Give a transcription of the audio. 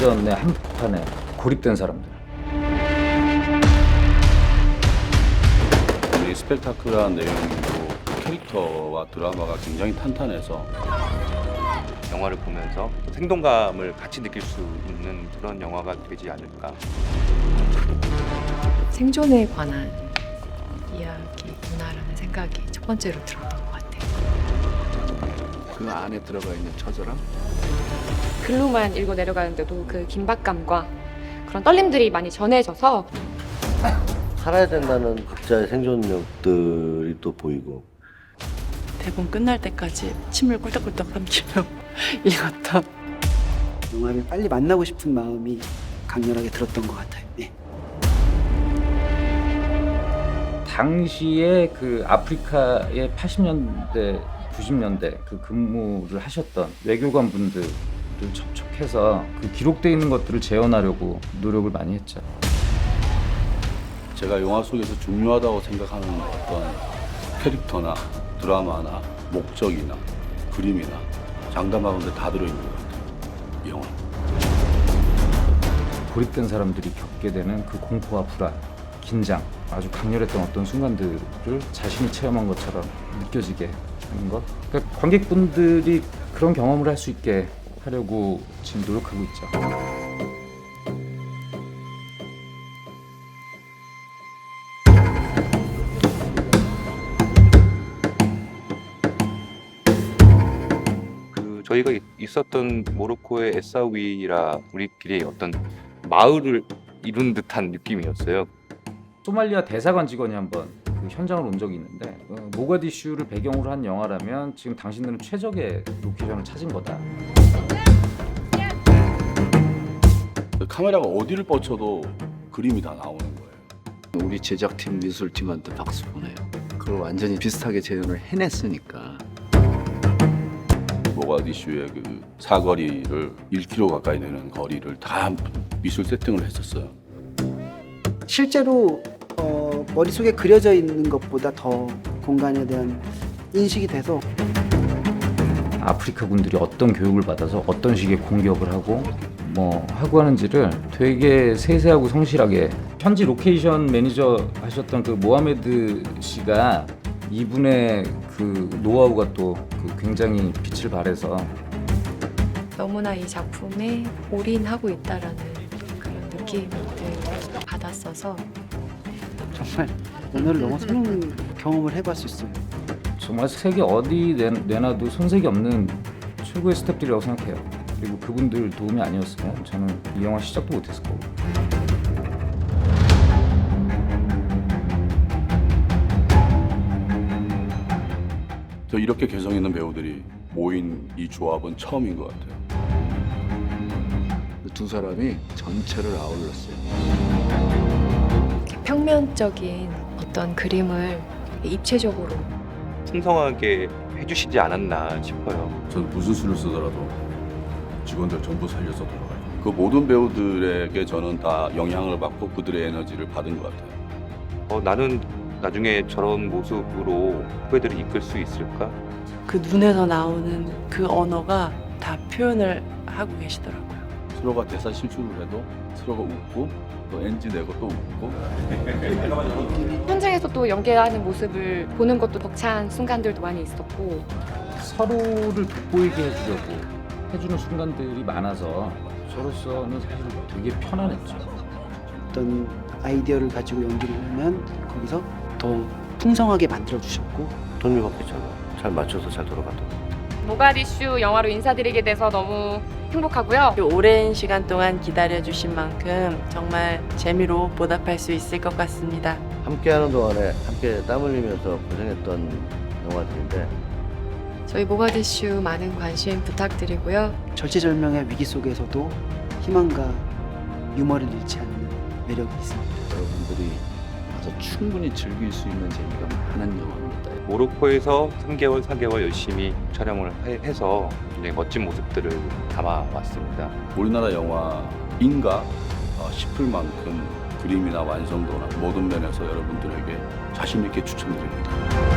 대전의 한복판에 고립된 사람들. 이 스펙타클한 내용이고 캐릭터와 드라마가 굉장히 탄탄해서 영화를 보면서 생동감을 같이 느낄 수 있는 그런 영화가 되지 않을까. 생존에 관한 이야기구나라는 생각이 첫 번째로 들었던 것 같아요. 그 안에 들어가 있는 처절함 글로만 읽고 내려가는데도 그 긴박감과 그런 떨림들이 많이 전해져서 살아야 된다는 각자의 생존력들이 또 보이고 대본 끝날 때까지 침을 꿀떡꿀떡 삼키며 읽었던 영화를 빨리 만나고 싶은 마음이 강렬하게 들었던 것 같아요. 네. 당시에 그 아프리카의 80년대, 90년대 그 근무를 하셨던 외교관 분들 을 접촉해서 그 기록돼 있는 것들을 재현하려고 노력을 많이 했죠. 제가 영화 속에서 중요하다고 생각하는 어떤 캐릭터나 드라마나 목적이나 그림이나 장담하는데 다 들어있는 것 같아요. 이 영화. 고립된 사람들이 겪게 되는 그 공포와 불안, 긴장, 아주 강렬했던 어떤 순간들을 자신이 체험한 것처럼 느껴지게 하는 것. 그러니까 관객분들이 그런 경험을 할 수 있게 하려고 지금 노력하고 있죠. 그 저희가 이- 있었던 모로코의 에사위라 우리끼리 어떤 마을을 이룬 듯한 느낌이었어요. 소말리아 대사관 직원이 한번 그 현장을 온 적이 있는데 어, 모가디슈를 배경으로 한 영화라면 지금 당신들은 최적의 로케이션을 찾은 거다. 그 카메라가 어디를 뻗쳐도 그림이 다 나오는 거예요. 우리 제작팀 미술팀한테 박수 보내요 그걸 완전히 비슷하게 재현을 해냈으니까 모가디슈의 그 사거리를 1km 가까이 되는 거리를 다 미술 세팅을 했었어요. 실제로 어, 머릿속에 그려져 있는 것보다 더 공간에 대한 인식이 돼서 아프리카 군들이 어떤 교육을 받아서 어떤 식의 공격을 하고 뭐 하고 하는지를 되게 세세하고 성실하게 현지 로케이션 매니저 하셨던 그 모하메드 씨가 이분의 그 노하우가 또 그 굉장히 빛을 발해서 너무나 이 작품에 올인하고 있다라는 그런 느낌을 받았어서 정말 오늘을 너무 새로운 경험을 해봤었어요. 정말 세계 어디 내, 내놔도 손색이 없는 최고의 스태프들이라고 생각해요. 그리고 그분들 도움이 아니었으면 저는 이 영화 시작도 못했을 거고. 저 이렇게 개성 있는 배우들이 모인 이 조합은 처음인 것 같아요. 그두 사람이 전체를 아울렀어요 평면적인 어떤 그림을 입체적으로 풍성하게 해주시지 않았나 싶어요. 저는 무슨 수를 쓰더라도 직원들 전부 살려서 돌아가요. 그 모든 배우들에게 저는 다 영향을 받고 그들의 에너지를 받은 것 같아요. 어, 나는 나중에 저런 모습으로 후배들을 이끌 수 있을까? 그 눈에서 나오는 그 언어가 다 표현을 하고 계시더라고요. 서로가 대사 실수를 해도 서로가 웃고 또 NG 내고 또 웃고. 현장에서 또 연기하는 모습을 보는 것도 벅찬 순간들도 많이 있었고. 서로를 돋보이게 해주려고 해주는 순간들이 많아서 저로서는 사실 되게 편안했죠. 어떤 아이디어를 가지고 연기를 하면 거기서 더 풍성하게 만들어 주셨고. 돈이 바뀌잖아 잘 맞춰서 잘 돌아가더라고 모가디슈 영화로 인사드리게 돼서 너무 행복하고요. 그 오랜 시간 동안 기다려주신 만큼 정말 재미로 보답할 수 있을 것 같습니다. 함께하는 동안에 함께 땀 흘리면서 고생했던 영화들인데 저희 모가디슈 많은 관심 부탁드리고요. 절체절명의 위기 속에서도 희망과 유머를 잃지 않는 매력이 있습니다. 여러분들이 가서 충분히 즐길 수 있는 재미가 많은 영화입니다 모로코에서 3개월, 4개월 열심히 촬영을 해- 해서 굉장히 멋진 모습들을 담아왔습니다. 우리나라 영화인가 어, 싶을 만큼 그림이나 완성도나 모든 면에서 여러분들에게 자신 있게 추천드립니다.